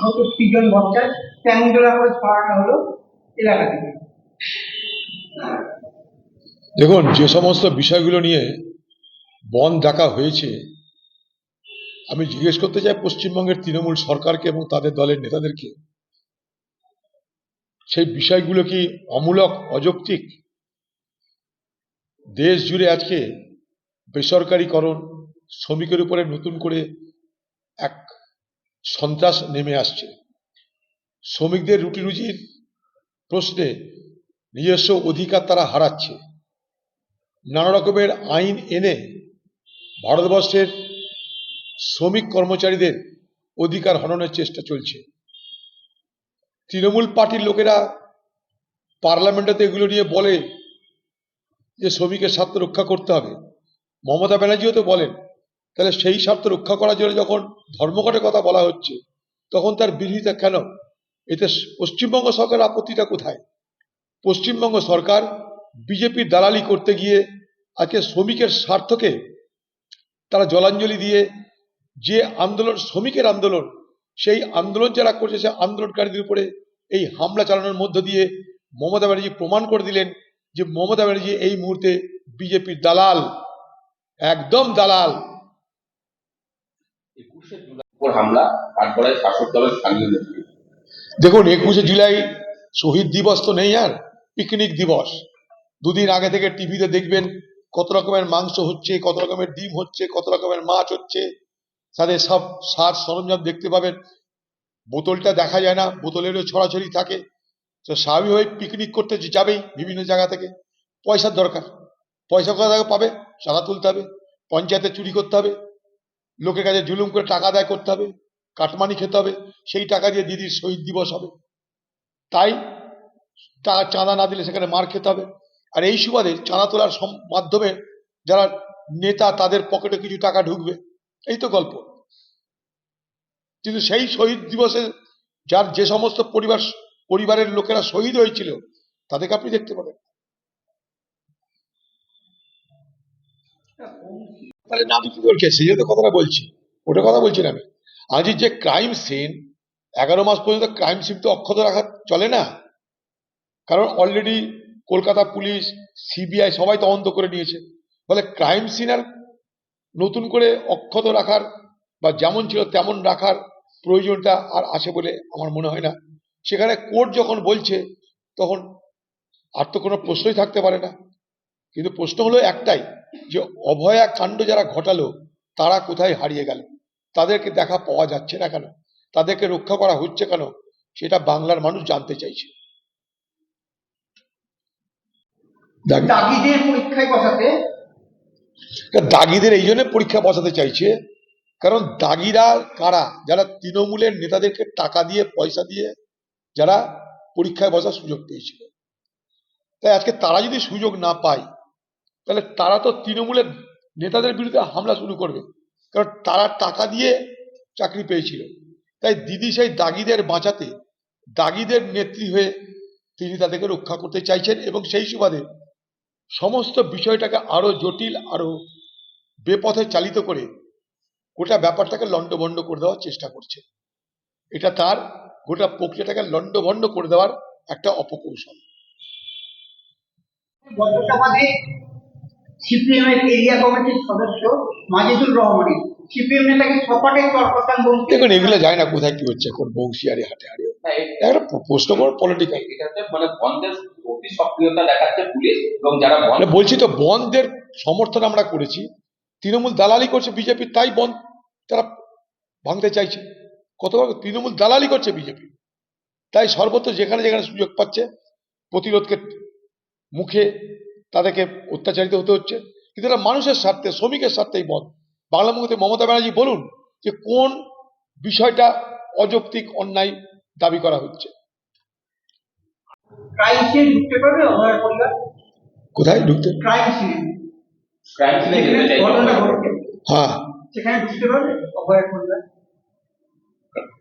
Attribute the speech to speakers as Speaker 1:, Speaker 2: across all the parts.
Speaker 1: আহত তিনজন বচ্চা ট্যাঙ্গুলা করে ছড়ানো হলো এলাকা থেকে।
Speaker 2: দেখুন, যে সমস্ত বিষয়গুলো নিয়ে বন ডাকা হয়েছে, আমি জিজ্ঞেস করতে চাই পশ্চিমবঙ্গের তৃণমূল সরকারকে এবং তাদের দলের নেতাদেরকে, সেই বিষয়গুলো কি অমূলক, অযৌক্তিক? দেশ জুড়ে আজকে বেসরকারীকরণ, শ্রমিকের উপরে নতুন করে এক সন্ত্রাস নেমে আসছে। শ্রমিকদের রুটি রুজির প্রশ্নে নিজস্ব অধিকার তারা হারাচ্ছে। নানা রকমের আইন এনে ভারতবর্ষের শ্রমিক কর্মচারীদের অধিকার হননের চেষ্টা চলছে। তৃণমূল পার্টির লোকেরা পার্লামেন্টে এগুলো নিয়ে বলে যে, শ্রমিকের স্বার্থ রক্ষা করতে হবে। মমতা ব্যানার্জিও তো বলেন তাহলে সেই স্বার্থ রক্ষা করার জন্য যখন ধর্মঘটের কথা বলা হচ্ছে, তখন তার বিরোধিতা কেন? এতে পশ্চিমবঙ্গ সরকার আপত্তিটা কোথায়? পশ্চিমবঙ্গ সরকার বিজেপির দালালি করতে গিয়ে আজকে শ্রমিকের স্বার্থকে তারা জলাঞ্জলি দিয়ে যে আন্দোলন, শ্রমিকের আন্দোলন, সেই আন্দোলন যারা করছে সে আন্দোলনকারীদের উপরে এই হামলা চালানোর মধ্য দিয়ে মমতা ব্যানার্জি প্রমাণ করে দিলেন যে মমতা ব্যানার্জি এই মুহূর্তে বিজেপির দালাল, একদম দালাল।
Speaker 3: একুশে জুলাই উপর হামলা কাঠগড়ায় শাসক দলের স্থানীয় নেত্রী
Speaker 2: দেখুন, একুশে জুলাই শহীদ দিবস তো নেই আর, পিকনিক দিবস। দুদিন আগে থেকে টিভিতে দেখবেন কত রকমের মাংস হচ্ছে, কত রকমের ডিম হচ্ছে, কত রকমের মাছ হচ্ছে। তাদের সব সার সরঞ্জাম দেখতে পাবেন। বোতলটা দেখা যায় না, বোতলেরও ছড়াছড়ি থাকে। তো স্বাভাবিকভাবে পিকনিক করতে যাবেই বিভিন্ন জায়গা থেকে। পয়সার দরকার। পয়সা কোথা থেকে পাবে? চাঁদা তুলতে হবে। পঞ্চায়েতে চুরি করতে হবে। লোকের কাছে জুলুম করে টাকা আদায় করতে হবে, কাটমানি খেতে হবে, সেই টাকা দিয়ে দিদির শহীদ দিবস হবে। তাই টাকা চাঁদা না দিলে সেখানে মার খেতে হবে। আর এই সুবাদে চাঁদা তোলার মাধ্যমে যারা নেতা, তাদের পকেটে কিছু টাকা ঢুকবে। এই তো গল্প। কিন্তু সেই শহীদ দিবসে যার যে সমস্ত পরিবার, পরিবারের লোকেরা শহীদ হয়েছিল, তাদেরকে আপনি দেখতে পাবেন। তাহলে না বিক্রি করছে সেই জন্য কথাটা বলছি। ওটা কথা বলছি না আমি। আজ যে ক্রাইম সিন এগারো মাস পর্যন্ত ক্রাইম সিন তো অক্ষত রাখা চলে না। কারণ অলরেডি কলকাতা পুলিশ সিবিআই সবাই তদন্ত করে নিয়েছে। ফলে ক্রাইম সিন আর নতুন করে অক্ষত রাখার বা যেমন ছিল তেমন রাখার প্রয়োজনটা আর আছে বলে আমার মনে হয় না। সেখানে কোর্ট যখন বলছে, তখন আর তো কোনো প্রশ্নই থাকতে পারে না। কিন্তু প্রশ্ন হলো একটাই যে অভয়া কাণ্ড যারা ঘটালো তারা কোথায় হারিয়ে গেল? তাদেরকে দেখা পাওয়া যাচ্ছে না কেন? তাদেরকে রক্ষা করা হচ্ছে কেন? সেটা বাংলার মানুষ জানতে চাইছে।
Speaker 1: দাগিদের পরীক্ষায় বসাতে?
Speaker 2: দাগিদের এই জন্য পরীক্ষা বসাতে চাইছে? কারণ দাগিরা কারা? যারা তৃণমূলের নেতাদেরকে টাকা দিয়ে পয়সা দিয়ে যারা পরীক্ষায় বসার সুযোগ পেয়েছিল। তাই আজকে তারা যদি সুযোগ না পায় তাহলে তারা তো তৃণমূলের নেতাদের বিরুদ্ধে হামলা শুরু করবে। কারণ তারা টাকা দিয়ে চাকরি পেয়েছিল। তাই দিদি সেই দাগিদের বাঁচাতে, দাগিদের নেত্রী হয়ে তিনি তাদেরকে রক্ষা করতে চাইছেন এবং সেই সুবাদে সমস্ত বিষয়টাকে আরও জটিল, আরও বেপথে চালিত করে গোটা ব্যাপারটাকে লণ্ডভণ্ড করে দেওয়ার চেষ্টা করছে। এটা তার গোটা প্রক্রিয়াটাকে লণ্ডভণ্ড করে দেওয়ার একটা অপকৌশল।
Speaker 1: বর্তমানে সিপিএম এর এরিয়া কমিটির সদস্য মাজেদুর রহমানের সিপিএম নেতাকে সপাটে চরপতান বলতে
Speaker 2: দেখুন এগুলো যায় না কোথায় কি হচ্ছে এখন বংশিয়ারি হাটে হাটে একটা প্রশ্ন বড় পলিটিক্যাল
Speaker 3: মানে বন্ধের অতি সক্রিয়তা দেখাচ্ছে পুলিশ এবং যারা
Speaker 2: মানে বলছি তো বনদের সমর্থন আমরা করেছি। তৃণমূল দালালি করছে বিজেপি তাই বন তারা ভাঙতে চাইছে। কতবার তৃণমূল দালালি করছে বিজেপি। তাই সর্বত্র যেখানে যেখানে সুযোগ পাচ্ছে প্রতিরোধকে মুখে তাদেরকে অত্যাচারিত হতে হচ্ছে। কিন্তু এটা মানুষের স্বার্থে শ্রমিকের স্বার্থেই বন বাংলা মুখতে মমতা ব্যানার্জি বলুন যে কোন বিষয়টা অযৌক্তিক অন্যায় দাবি করা হচ্ছে। কোথায় ঢুকতে? হ্যাঁ।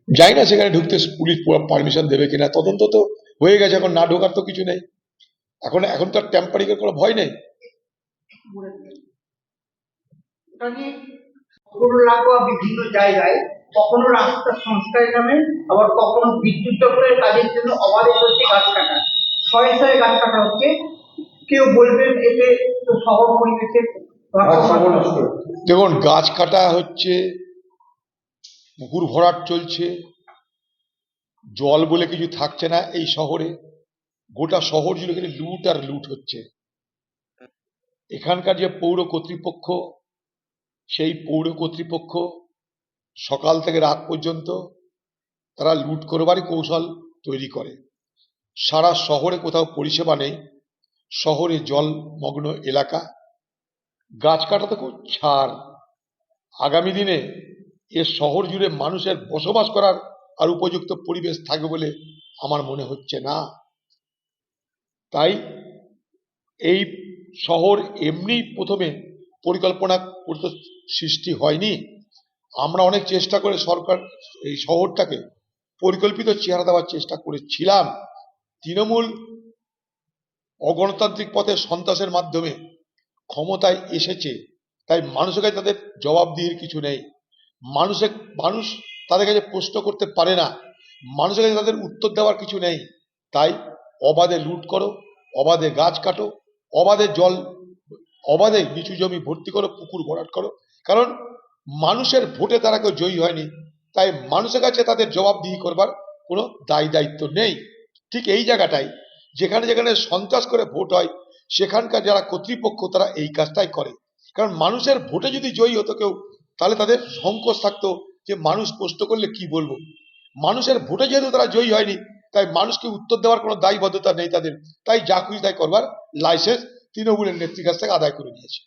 Speaker 2: যাই না সেখানে ঢুকতে পুলিশ পারমিশন দেবে কিনা তদন্ত তো হয়ে গেছে এখন না ঢোকার তো কিছু নেই। এখন এখন তো টেম্পারিং এর কোনো ভয় নেই।
Speaker 1: বিভিন্ন জায়গায় কখনো রাস্তা সংস্কারের নামে আবার কখনো বিদ্যুৎ দপ্তরের কাজের জন্য অবাধে চলছে গাছ কাটা। শয়ে শয়ে গাছ কাটা হচ্ছে। কেউ বলবেন এতে শহর পরিবেশের ভারসাম্য
Speaker 2: দেখুন গাছ কাটা হচ্ছে পুকুর ভরাট চলছে জল বলে কিছু থাকছে না এই শহরে। গোটা শহর জুড়ে এখানে লুট আর লুট হচ্ছে। এখানকার যে পৌর কর্তৃপক্ষ, সেই পৌর কর্তৃপক্ষ সকাল থেকে রাত পর্যন্ত তারা লুট করবারই কৌশল তৈরি করে। সারা শহরে কোথাও পরিষেবা নেই। শহরে জলমগ্ন এলাকা। গাছ কাটা তো খুব ছাড়। আগামী দিনে এ শহর জুড়ে মানুষের বসবাস করার আর উপযুক্ত পরিবেশ থাকবে বলে আমার মনে হচ্ছে না। তাই এই শহর এমনি প্রথমে পরিকল্পনা সৃষ্টি হয়নি। আমরা অনেক চেষ্টা করে সরকার এই শহরটাকে পরিকল্পিত চেহারা দেওয়ার চেষ্টা করেছিলাম। তৃণমূল অগণতান্ত্রিক পথে সন্ত্রাসের মাধ্যমে ক্ষমতায় এসেছে, তাই মানুষের কাছে তাদের জবাবদিহির কিছু নেই। মানুষের মানুষ তাদের কাছে প্রশ্ন করতে পারে না। মানুষের কাছে তাদের উত্তর দেওয়ার কিছু নেই। তাই অবাধে লুট করো, অবাধে গাছ কাটো, অবাধে জল, অবাধে নিচু জমি ভর্তি করো, পুকুর ভরাট করো। কারণ মানুষের ভোটে তারা কেউ জয়ী হয়নি। তাই মানুষের কাছে তাদের জবাবদিহি করবার কোনো দায় দায়িত্ব নেই। ঠিক এই জায়গাটাই যেখানে যেখানে সন্ত্রাস করে ভোট হয়, সেখানকার যারা কর্তৃপক্ষ তারা এই কাজটাই করে। কারণ মানুষের ভোটে যদি জয়ী হতো কেউ, তাহলে তাদের সংকোচ থাকতো যে মানুষ প্রশ্ন করলে কি বলব? মানুষের ভোটে যেহেতু তারা জয়ী হয়নি তাই মানুষকে উত্তর দেওয়ার কোনো দায়বদ্ধতা নেই তাদের। তাই যা খুশি তাই করবার লাইসেন্স তৃণমূলের নেত্রীর কাছ থেকে আদায় করে নিয়েছে